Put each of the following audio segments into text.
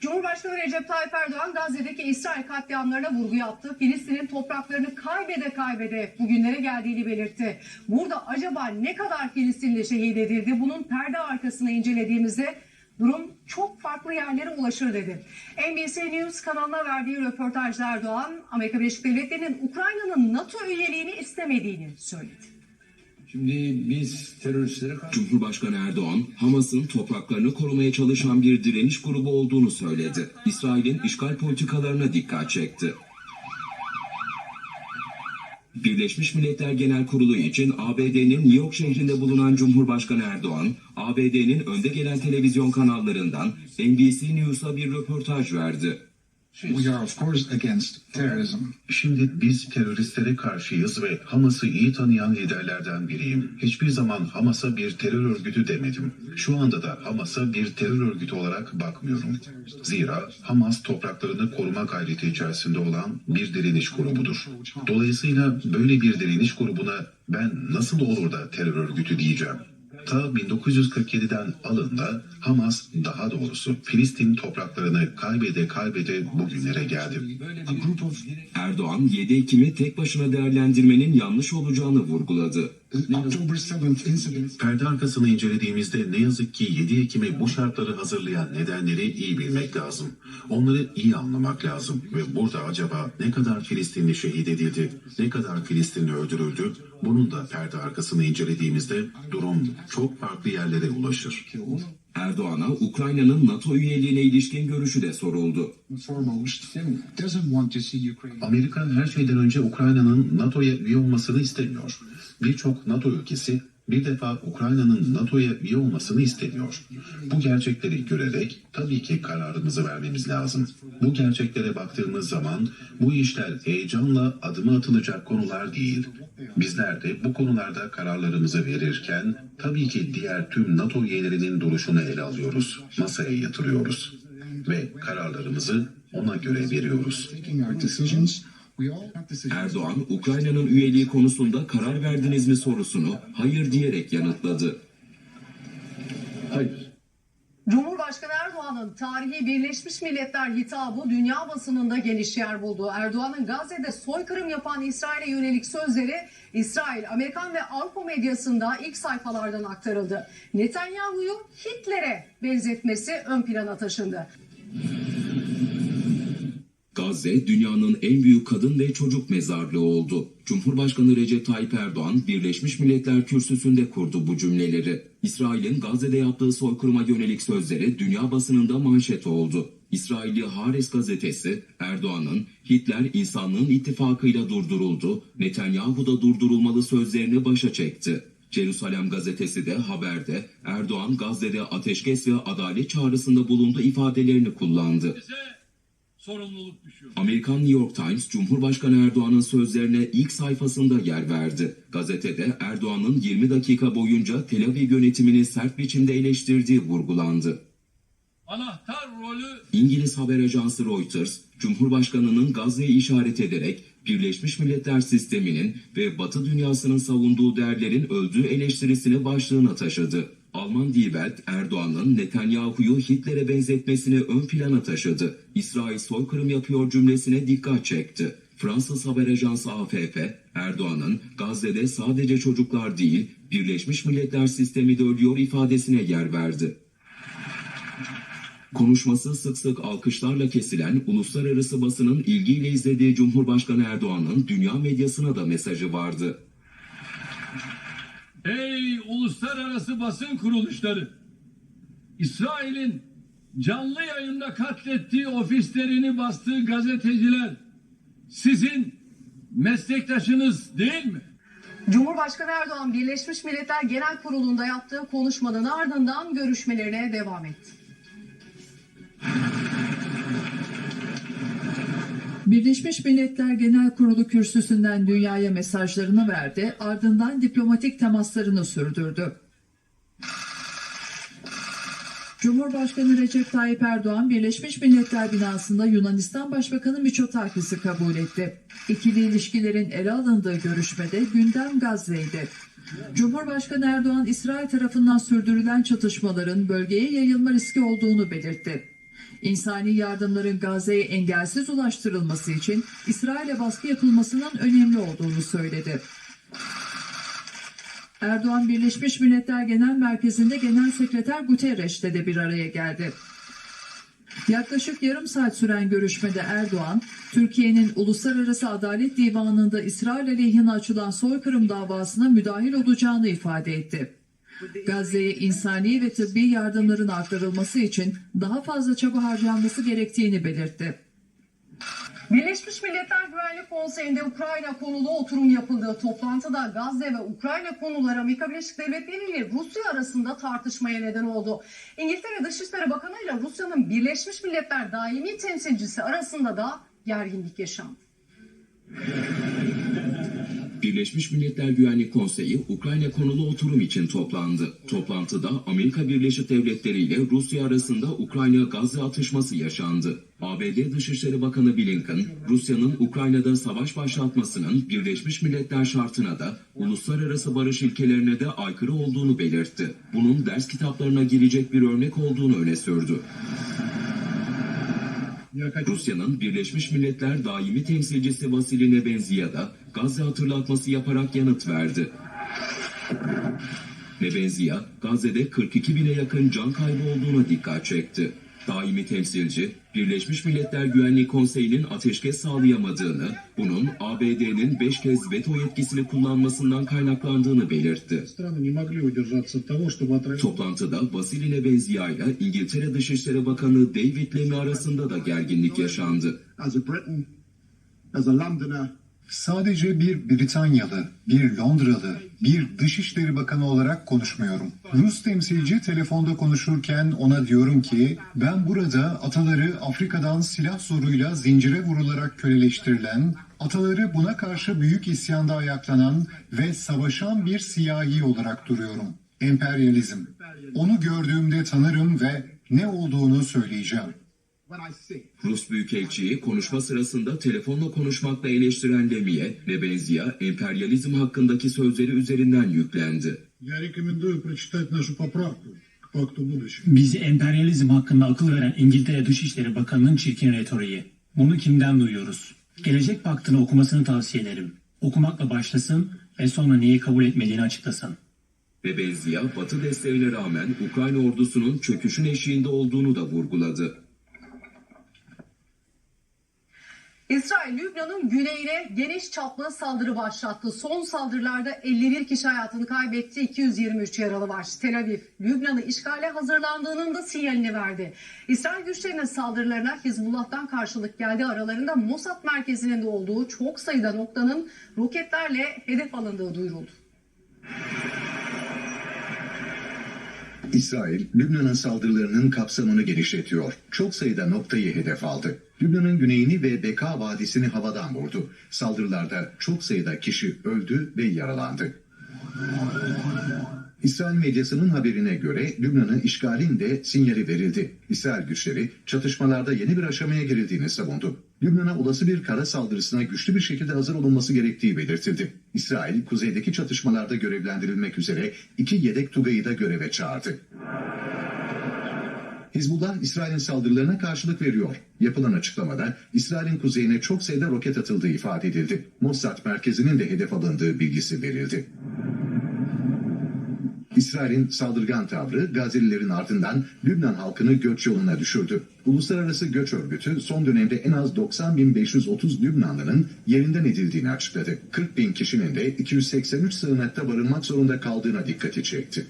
Cumhurbaşkanı Recep Tayyip Erdoğan Gazze'deki İsrail katliamlarına vurgu yaptı. Filistin'in topraklarını kaybede kaybede bugünlere geldiğini belirtti. Burada acaba ne kadar Filistinli şehit edildi? Bunun perde arkasını incelediğimizde durum çok farklı yerlere ulaşır dedi. NBC News kanalına verdiği röportajda Erdoğan, Amerika Birleşik Devletleri'nin Ukrayna'nın NATO üyeliğini istemediğini söyledi. Şimdi biz teröristlere karşı Cumhurbaşkanı Erdoğan, Hamas'ın topraklarını korumaya çalışan bir direniş grubu olduğunu söyledi. İsrail'in işgal politikalarına dikkat çekti. Birleşmiş Milletler Genel Kurulu için ABD'nin New York şehrinde bulunan Cumhurbaşkanı Erdoğan, ABD'nin önde gelen televizyon kanallarından NBC News'a bir röportaj verdi. We are of course against terrorism. Şimdi biz teröristlere karşıyız ve Hamas'ı iyi tanıyan liderlerden biriyim. Hiçbir zaman Hamas'a bir terör örgütü demedim. Şu anda da Hamas'a bir terör örgütü olarak bakmıyorum. Zira Hamas topraklarını koruma gayreti içerisinde olan bir direniş grubudur. Dolayısıyla böyle bir direniş grubuna ben nasıl olur da terör örgütü diyeceğim. Ta 1947'den alın da Hamas daha doğrusu Filistin topraklarını kaybede kaybede bugünlere geldi. Erdoğan 7 Ekim'i tek başına değerlendirmenin yanlış olacağını vurguladı. October 7th incident Perde arkasını incelediğimizde ne yazık ki 7 Ekim'i bu şartları hazırlayan nedenleri iyi bilmek lazım. Onları iyi anlamak lazım ve burada acaba ne kadar Filistinli şehit edildi, ne kadar Filistinli öldürüldü, bunun da perde arkasını incelediğimizde durum çok farklı yerlere ulaşır. Erdoğan'a Ukrayna'nın NATO üyeliğine ilişkin görüşü de soruldu. Foremost, doesn't want to see Ukraine. Amerika her şeyden önce Ukrayna'nın NATO'ya üye olmasını istemiyor. Birçok NATO ülkesi bir defa Ukrayna'nın NATO'ya üye olmasını istemiyor. Bu gerçekleri görerek tabii ki kararımızı vermemiz lazım. Bu gerçeklere baktığımız zaman bu işler heyecanla adımı atılacak konular değil. Bizler de bu konularda kararlarımızı verirken tabii ki diğer tüm NATO üyelerinin duruşunu ele alıyoruz. Masaya yatırıyoruz ve kararlarımızı ona göre veriyoruz. Erdoğan, Ukrayna'nın üyeliği konusunda karar verdiniz mi sorusunu hayır diyerek yanıtladı. hayır. Cumhurbaşkanı Erdoğan'ın tarihi Birleşmiş Milletler hitabı dünya basınında geniş yer buldu. Erdoğan'ın Gazze'de soykırım yapan İsrail'e yönelik sözleri İsrail, Amerikan ve Avrupa medyasında ilk sayfalardan aktarıldı. Netanyahu'yu Hitler'e benzetmesi ön plana taşındı. Gazze dünyanın en büyük kadın ve çocuk mezarlığı oldu. Cumhurbaşkanı Recep Tayyip Erdoğan Birleşmiş Milletler Kürsüsü'nde kurdu bu cümleleri. İsrail'in Gazze'de yaptığı soykırıma yönelik sözleri dünya basınında manşet oldu. İsrailli Haaretz gazetesi Erdoğan'ın Hitler insanlığın ittifakıyla durduruldu, Netanyahu da durdurulmalı sözlerini başa çekti. Jerusalem gazetesi de haberde Erdoğan Gazze'de ateşkes ve adalet çağrısında bulundu ifadelerini kullandı. Sorumluluk düşüyor. Amerikan New York Times, Cumhurbaşkanı Erdoğan'ın sözlerine ilk sayfasında yer verdi. Gazetede Erdoğan'ın 20 dakika boyunca Tel Aviv yönetimini sert biçimde eleştirdiği vurgulandı. Anahtar rolü İngiliz haber ajansı Reuters, Cumhurbaşkanı'nın Gazze'yi işaret ederek Birleşmiş Milletler Sistemi'nin ve Batı dünyasının savunduğu değerlerin öldüğü eleştirisini başlığına taşıdı. Alman Die Erdoğan'ın Netanyahu'yu Hitler'e benzetmesini ön plana taşıdı. İsrail soykırım yapıyor cümlesine dikkat çekti. Fransız haber ajansı AFP, Erdoğan'ın Gazze'de sadece çocuklar değil, Birleşmiş Milletler Sistemi de ölüyor ifadesine yer verdi. Konuşması sık sık alkışlarla kesilen uluslararası basının ilgiyle izlediği Cumhurbaşkanı Erdoğan'ın dünya medyasına da mesajı vardı. Ey uluslararası basın kuruluşları İsrail'in canlı yayında katlettiği ofislerini bastığı gazeteciler sizin meslektaşınız değil mi? Cumhurbaşkanı Erdoğan Birleşmiş Milletler Genel Kurulu'nda yaptığı konuşmanın ardından görüşmelerine devam etti. Birleşmiş Milletler Genel Kurulu kürsüsünden dünyaya mesajlarını verdi, ardından diplomatik temaslarını sürdürdü. Cumhurbaşkanı Recep Tayyip Erdoğan Birleşmiş Milletler binasında Yunanistan Başbakanı Mitsotakis'i kabul etti. İkili ilişkilerin ele alındığı görüşmede gündem Gazze'ydi. Cumhurbaşkanı Erdoğan İsrail tarafından sürdürülen çatışmaların bölgeye yayılma riski olduğunu belirtti. İnsani yardımların Gazze'ye engelsiz ulaştırılması için İsrail'e baskı yapılmasının önemli olduğunu söyledi. Erdoğan Birleşmiş Milletler Genel Merkezi'nde Genel Sekreter Guterres'le de bir araya geldi. Yaklaşık yarım saat süren görüşmede Erdoğan, Türkiye'nin Uluslararası Adalet Divanı'nda İsrail aleyhine açılan soykırım davasına müdahil olacağını ifade etti. Gazze'ye insani ve tıbbi yardımların aktarılması için daha fazla çaba harcanması gerektiğini belirtti. Birleşmiş Milletler Güvenlik Konseyi'nde Ukrayna konulu oturum yapıldığı toplantıda Gazze ve Ukrayna konuları Amerika Birleşik Devletleri ile Rusya arasında tartışmaya neden oldu. İngiltere Dışişleri Bakanı ile Rusya'nın Birleşmiş Milletler daimi temsilcisi arasında da gerginlik yaşandı. Birleşmiş Milletler Güvenlik Konseyi Ukrayna konulu oturum için toplandı. Toplantıda Amerika Birleşik Devletleri ile Rusya arasında Ukrayna-Gazze atışması yaşandı. ABD Dışişleri Bakanı Blinken, Rusya'nın Ukrayna'da savaş başlatmasının Birleşmiş Milletler şartına da uluslararası barış ilkelerine de aykırı olduğunu belirtti. Bunun ders kitaplarına girecek bir örnek olduğunu öne sürdü. Rusya'nın Birleşmiş Milletler daimi temsilcisi Vasily Nebenzia da Gazze hatırlatması yaparak yanıt verdi. Nebenzia, Gazze'de 42 bine yakın can kaybı olduğuna dikkat çekti. Daimi temsilci, Birleşmiş Milletler Güvenlik Konseyi'nin ateşkes sağlayamadığını, bunun ABD'nin beş kez veto yetkisini kullanmasından kaynaklandığını belirtti. Toplantıda Vasile Benzia ile İngiltere Dışişleri Bakanı David Lammy arasında da gerginlik yaşandı. As a Briton, as a Londoner, Sadece bir Britanyalı, bir Londralı, bir Dışişleri Bakanı olarak konuşmuyorum. Rus temsilci telefonda konuşurken ona diyorum ki ben burada ataları Afrika'dan silah zoruyla zincire vurularak köleleştirilen, ataları buna karşı büyük isyanda ayaklanan ve savaşan bir siyahi olarak duruyorum. Emperyalizm. Onu gördüğümde tanırım ve ne olduğunu söyleyeceğim. Rus Büyükelçiyi konuşma sırasında telefonla konuşmakla eleştiren Lemiye, Nebenzia emperyalizm hakkındaki sözleri üzerinden yüklendi. Bizi emperyalizm hakkında akıl veren İngiltere Dışişleri Bakanı'nın çirkin retoriği. Bunu kimden duyuyoruz? Gelecek Paktı'nı okumasını tavsiye ederim. Okumakla başlasın ve sonra neyi kabul etmediğini açıklasın. Ve Nebenzia, Batı desteğine rağmen Ukrayna ordusunun çöküşün eşiğinde olduğunu da vurguladı. İsrail, Lübnan'ın güneyine geniş çaplı saldırı başlattı. Son saldırılarda 51 kişi hayatını kaybetti, 223 yaralı var. Tel Aviv, Lübnan'ı işgale hazırlandığının da sinyalini verdi. İsrail güçlerinin saldırılarına Hizbullah'tan karşılık geldi. Aralarında Mossad merkezinin de olduğu çok sayıda noktanın roketlerle hedef alındığı duyuruldu. İsrail, Lübnan'ın saldırılarının kapsamını genişletiyor. Çok sayıda noktayı hedef aldı. Lübnan'ın güneyini ve Beka Vadisi'ni havadan vurdu. Saldırılarda çok sayıda kişi öldü ve yaralandı. İsrail medyasının haberine göre Lübnan'ın işgalinde sinyali verildi. İsrail güçleri çatışmalarda yeni bir aşamaya girildiğini savundu. Lübnan'a olası bir kara saldırısına güçlü bir şekilde hazır olunması gerektiği belirtildi. İsrail, kuzeydeki çatışmalarda görevlendirilmek üzere iki yedek tugayı da göreve çağırdı. Hizbullah İsrail'in saldırılarına karşılık veriyor. Yapılan açıklamada İsrail'in kuzeyine çok sayıda roket atıldığı ifade edildi. Mossad merkezinin de hedef alındığı bilgisi verildi. İsrail'in saldırgan tavrı Gazze'lilerin ardından Lübnan halkını göç yoluna düşürdü. Uluslararası Göç Örgütü son dönemde en az 90.530 Lübnanlı'nın yerinden edildiğini açıkladı. 40 bin kişinin de 283 sığınakta barınmak zorunda kaldığına dikkati çekti.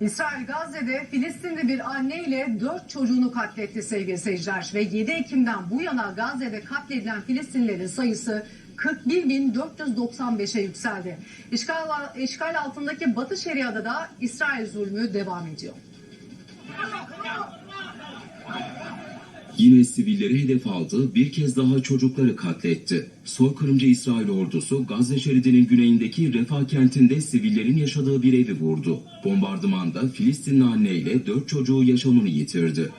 İsrail Gazze'de Filistinli bir anne ile 4 çocuğunu katletti sevgili seyirciler. Ve 7 Ekim'den bu yana Gazze'de katledilen Filistinlilerin sayısı 41.495'e yükseldi. İşgal, işgal altındaki Batı Şeria'da da İsrail zulmü devam ediyor. Yine sivilleri hedef aldı, bir kez daha çocukları katletti. Soykırımcı İsrail ordusu Gazze şeridinin güneyindeki Refah kentinde sivillerin yaşadığı bir evi vurdu. Bombardımanda Filistinli anne ile dört çocuğu yaşamını yitirdi.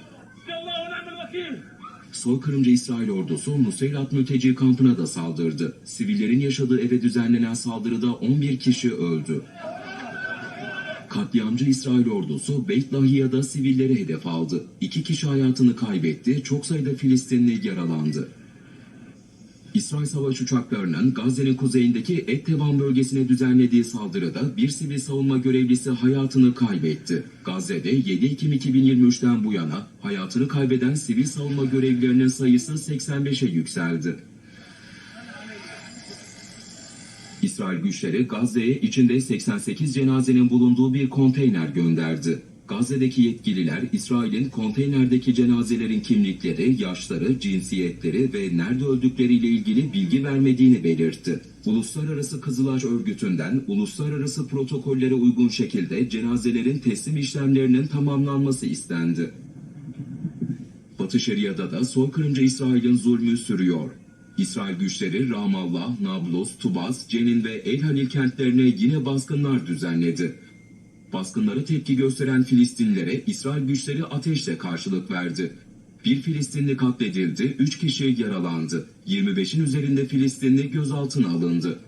Soykırımcı İsrail ordusu Nusayrat mülteci kampına da saldırdı. Sivillerin yaşadığı eve düzenlenen saldırıda 11 kişi öldü. Katliamcı İsrail ordusu Beit Lahiya'da sivilleri hedef aldı. İki kişi hayatını kaybetti, çok sayıda Filistinli yaralandı. İsrail savaş uçaklarının Gazze'nin kuzeyindeki Etteban bölgesine düzenlediği saldırıda bir sivil savunma görevlisi hayatını kaybetti. Gazze'de 7 Ekim 2023'ten bu yana hayatını kaybeden sivil savunma görevlilerinin sayısı 85'e yükseldi. İsrail güçleri Gazze'ye içinde 88 cenazenin bulunduğu bir konteyner gönderdi. Gazze'deki yetkililer İsrail'in konteynerdeki cenazelerin kimlikleri, yaşları, cinsiyetleri ve nerede öldükleriyle ilgili bilgi vermediğini belirtti. Uluslararası Kızılaç Örgütü'nden uluslararası protokollere uygun şekilde cenazelerin teslim işlemlerinin tamamlanması istendi. Batı Şeria'da da soykırımcı İsrail'in zulmü sürüyor. İsrail güçleri Ramallah, Nablus, Tubas, Cenin ve El Halil kentlerine yine baskınlar düzenledi. Baskınlara tepki gösteren Filistinlilere İsrail güçleri ateşle karşılık verdi. Bir Filistinli katledildi, 3 kişi yaralandı. 25'in üzerinde Filistinli gözaltına alındı.